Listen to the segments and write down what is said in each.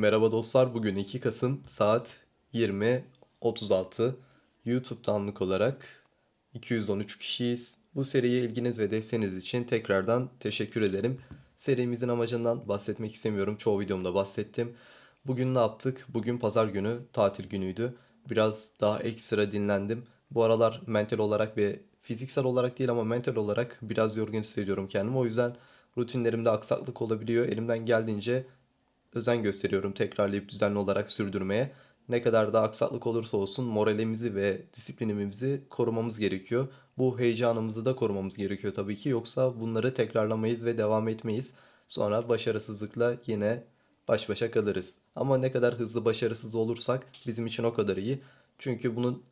Merhaba dostlar. Bugün 2 Kasım saat 20.36. YouTube'da anlık olarak 213 kişiyiz. Bu seriye ilginiz ve desteğiniz için tekrardan teşekkür ederim. Serimizin amacından bahsetmek istemiyorum. Çoğu videomda bahsettim. Bugün ne yaptık? Bugün pazar günü, tatil günüydü. Biraz daha ekstra dinlendim. Bu aralar mental olarak ve fiziksel olarak değil ama mental olarak biraz yorgun hissediyorum kendimi. O yüzden rutinlerimde aksaklık olabiliyor. Elimden geldiğince özen gösteriyorum tekrarlayıp düzenli olarak sürdürmeye. Ne kadar da aksaklık olursa olsun moralimizi ve disiplinimizi korumamız gerekiyor. Bu heyecanımızı da korumamız gerekiyor tabii ki. Yoksa bunları tekrarlamayız ve devam etmeyiz. Sonra başarısızlıkla yine baş başa kalırız. Ama ne kadar hızlı başarısız olursak bizim için o kadar iyi. Çünkü bunun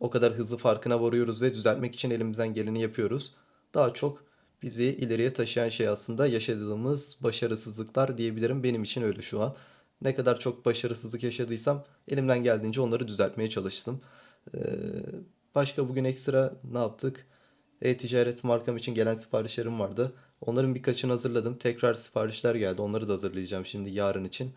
o kadar hızlı farkına varıyoruz ve düzeltmek için elimizden geleni yapıyoruz. Daha çok bizi ileriye taşıyan şey aslında yaşadığımız başarısızlıklar diyebilirim. Benim için öyle şu an. Ne kadar çok başarısızlık yaşadıysam elimden geldiğince onları düzeltmeye çalıştım. Ee, başka bugün ekstra ne yaptık? E-ticaret markam için gelen siparişlerim vardı. Onların birkaçını hazırladım. Tekrar siparişler geldi. Onları da hazırlayacağım şimdi yarın için.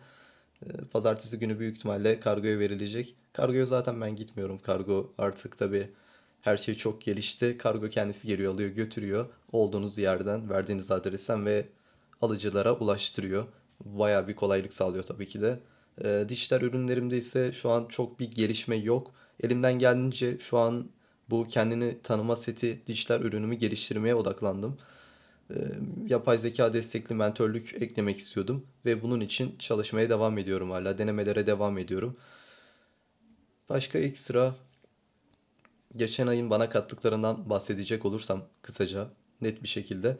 Ee, Pazartesi günü büyük ihtimalle kargoya verilecek. Kargoya zaten ben gitmiyorum. Kargo artık tabii her şey çok gelişti. Kargo kendisi geliyor, alıyor, götürüyor. Olduğunuz yerden, verdiğiniz adresten ve alıcılara ulaştırıyor. Bayağı bir kolaylık sağlıyor tabii ki de. Ee, dijital ürünlerimde ise şu an çok bir gelişme yok. Elimden geldiğince şu an bu kendini tanıma seti dijital ürünümü geliştirmeye odaklandım. Ee, yapay zeka destekli mentörlük eklemek istiyordum ve bunun için çalışmaya devam ediyorum hala. Denemelere devam ediyorum. Başka ekstra geçen ayın bana kattıklarından bahsedecek olursam kısaca net bir şekilde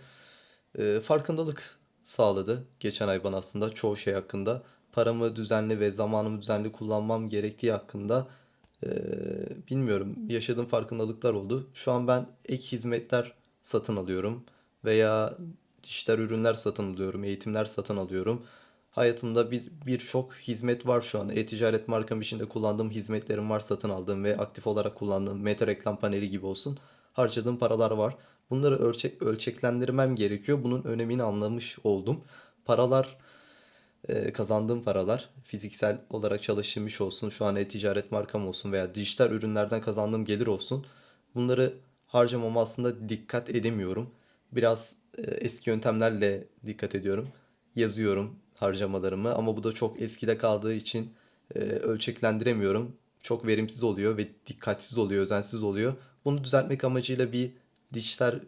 e, farkındalık sağladı geçen ay bana aslında çoğu şey hakkında. Paramı düzenli ve zamanımı düzenli kullanmam gerektiği hakkında e, bilmiyorum yaşadığım farkındalıklar oldu. Şu an ben ek hizmetler satın alıyorum veya dijital ürünler satın alıyorum, eğitimler satın alıyorum. Hayatımda bir birçok hizmet var şu an. E-ticaret markam içinde kullandığım hizmetlerim var, satın aldığım ve aktif olarak kullandığım Meta reklam paneli gibi olsun. Harcadığım paralar var. Bunları ölçek ölçeklendirmem gerekiyor. Bunun önemini anlamış oldum. Paralar e, kazandığım paralar fiziksel olarak çalıştığım olsun, şu an e-ticaret markam olsun veya dijital ürünlerden kazandığım gelir olsun. Bunları harcamama aslında dikkat edemiyorum. Biraz e, eski yöntemlerle dikkat ediyorum. Yazıyorum harcamalarımı ama bu da çok eskide kaldığı için e, ölçeklendiremiyorum. Çok verimsiz oluyor ve dikkatsiz oluyor, özensiz oluyor. Bunu düzeltmek amacıyla bir dijital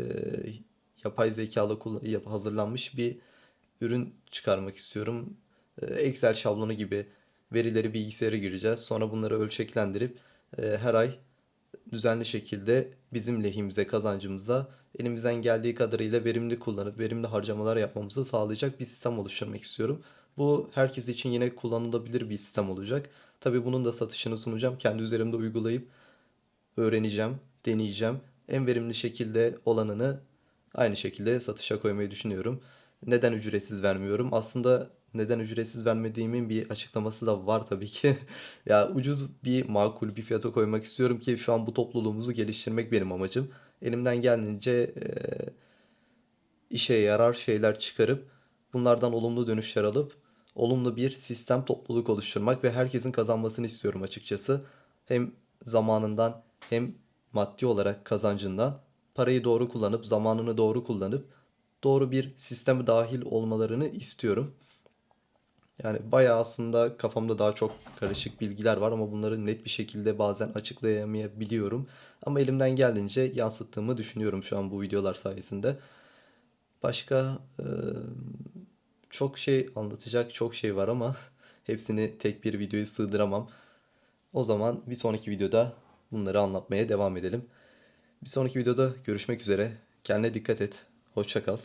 e, yapay zekalı hazırlanmış bir ürün çıkarmak istiyorum. E, Excel şablonu gibi verileri bilgisayara gireceğiz. Sonra bunları ölçeklendirip e, her ay düzenli şekilde bizim lehimize, kazancımıza elimizden geldiği kadarıyla verimli kullanıp verimli harcamalar yapmamızı sağlayacak bir sistem oluşturmak istiyorum. Bu herkes için yine kullanılabilir bir sistem olacak. Tabii bunun da satışını sunacağım. Kendi üzerimde uygulayıp öğreneceğim, deneyeceğim. En verimli şekilde olanını aynı şekilde satışa koymayı düşünüyorum. Neden ücretsiz vermiyorum? Aslında neden ücretsiz vermediğimin bir açıklaması da var tabii ki. Ya ucuz bir makul bir fiyata koymak istiyorum ki şu an bu topluluğumuzu geliştirmek benim amacım. Elimden geldiğince eee, işe yarar şeyler çıkarıp bunlardan olumlu dönüşler alıp olumlu bir sistem topluluk oluşturmak ve herkesin kazanmasını istiyorum açıkçası. Hem zamanından hem maddi olarak kazancından parayı doğru kullanıp zamanını doğru kullanıp doğru bir sisteme dahil olmalarını istiyorum. Yani bayağı aslında kafamda daha çok karışık bilgiler var ama bunları net bir şekilde bazen açıklayamayabiliyorum. Ama elimden geldiğince yansıttığımı düşünüyorum şu an bu videolar sayesinde. Başka çok şey anlatacak çok şey var ama hepsini tek bir videoya sığdıramam. O zaman bir sonraki videoda bunları anlatmaya devam edelim. Bir sonraki videoda görüşmek üzere. Kendine dikkat et. Hoşça kal.